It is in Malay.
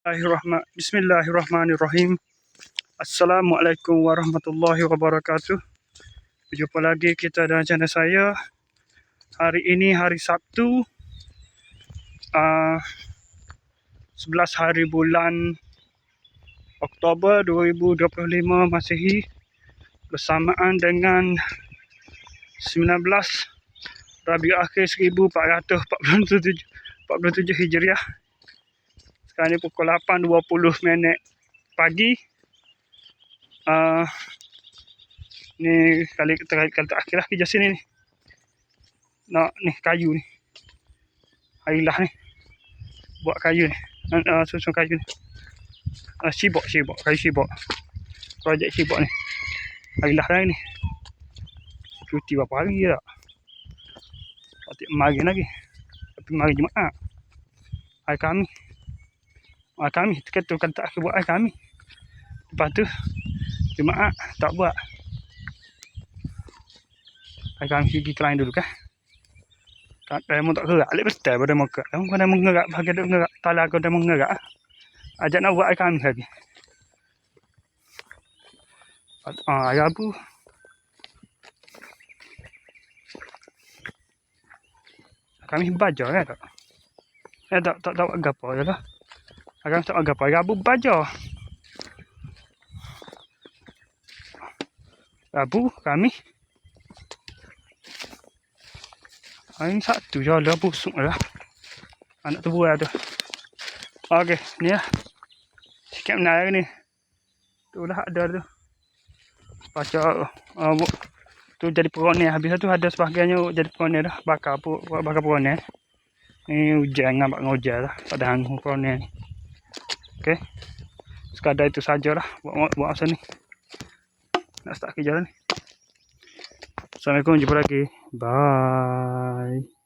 Bismillahirrahman- Bismillahirrahmanirrahim. Assalamualaikum warahmatullahi wabarakatuh. Berjumpa lagi kita dalam channel saya. Hari ini hari Sabtu. Uh, 11 hari bulan Oktober 2025 Masihi bersamaan dengan 19 Rabiul Akhir 1447 47 Hijriah. Sekarang ni pukul 8.20 minit pagi. Uh, ni kali kali, kali terakhir lah kerja sini ni. Nak ni kayu ni. Hailah ni. Buat kayu ni. Uh, susun kayu ni. Uh, sibok, sibok. Kayu sibok. Projek sibok ni. Hailah lah ni. Cuti berapa hari tak? Tak mari lagi. Tapi mari Jumaat. Hari kami ah, kami. Kata kan tak buat kami. Lepas tu jemaah tak buat. Kami pergi ke lain dulu kan tak demo tak gerak. Alik betul pada muka kamu kena mengerak. Bagi duk ngerak tala kau dah mengerak. Ajak nak buat kami lagi. Ah ya bu kami baca ya tak? Eh tak tak tak gapo ya lah Akan tak agak apa. Rabu baja. Rabu kami. Ini satu je lah busuk lah. Anak tu buat tu. Okey, ni lah. Sikit menarik ni. Tu lah ada tu. Baca. Uh, tu jadi peroneh. Habis tu ada sebagainya jadi peroneh dah. Bakar, bakar peroneh. Ni hujan dengan hujan lah. Tak ada hanggung peroneh ni. Okey. Sekadar itu sajalah buat buat masa ni. Nak start kerja ni. Assalamualaikum jumpa lagi. Bye.